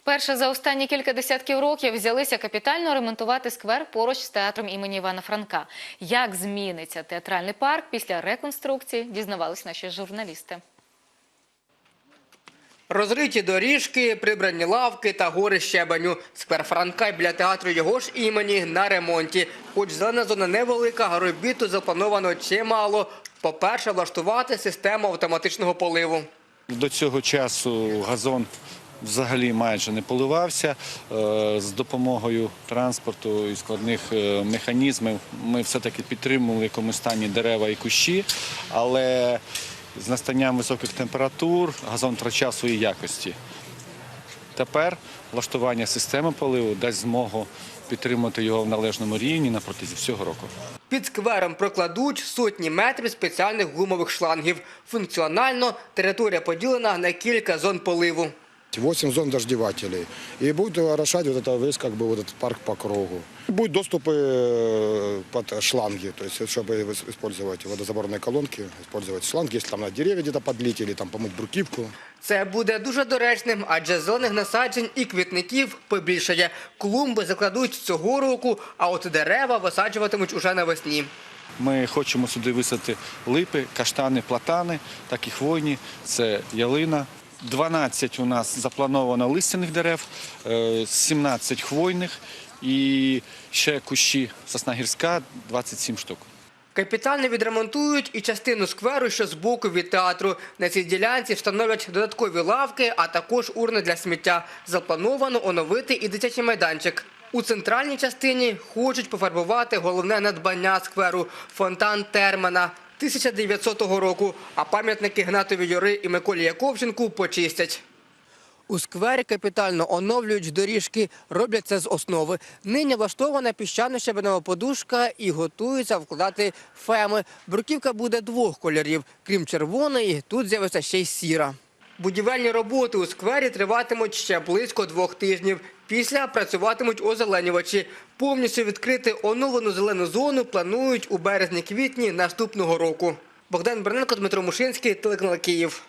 Вперше за останні кілька десятків років взялися капітально ремонтувати сквер поруч з театром імені Івана Франка. Як зміниться театральний парк після реконструкції, дізнавались наші журналісти. Розриті доріжки, прибрані лавки та гори щебеню. Сквер Франка біля театру його ж імені на ремонті. Хоч зелена зона невелика, а робіт заплановано чимало. По-перше, влаштувати систему автоматичного поливу. До цього часу газон взагалі майже не поливався. Е, З допомогою транспорту і складних е, механізмів ми все-таки підтримували в якомусь стані дерева і кущі, але з настанням високих температур газон втрачав свої якості. Тепер влаштування системи поливу дасть змогу підтримати його в належному рівні на протязі всього року. Під сквером прокладуть сотні метрів спеціальних гумових шлангів. Функціонально територія поділена на кілька зон поливу. 8 зон дождевателей. И будет орошать вот это весь как бы вот этот парк по кругу. Будет доступы э, под шланги, то есть чтобы ис- использовать водозаборные колонки, использовать шланги, если там на деревья где-то подлить или там помыть бруківку. Це буде дуже доречним, адже зелених насаджень і квітників побільшає. Клумби закладуть цього року, а от дерева висаджуватимуть уже навесні. Ми хочемо сюди висадити липи, каштани, платани, так і хвойні. Це ялина. 12 у нас заплановано листяних дерев, е, 17 хвойних і ще кущі сосна гірська 27 штук. Капітально відремонтують і частину скверу, що збоку від театру. На цій ділянці встановлять додаткові лавки, а також урни для сміття. Заплановано оновити і дитячий майданчик. У центральній частині хочуть пофарбувати головне надбання скверу – фонтан Термана 1900 року, а пам'ятники Гнатові Юри і Миколі Яковченку почистять. У сквері капітально оновлюють доріжки, роблять це з основи. Нині влаштована піщано-щебенова подушка і готуються вкладати феми. Бруківка буде двох кольорів. Крім червоної, тут з'явиться ще й сіра. Будівельні роботи у сквері триватимуть ще близько двох тижнів. Після працюватимуть озеленювачі. Повністю відкрити оновлену зелену зону планують у березні-квітні наступного року. Богдан Берненко, Дмитро Мушинський, телеканал Київ.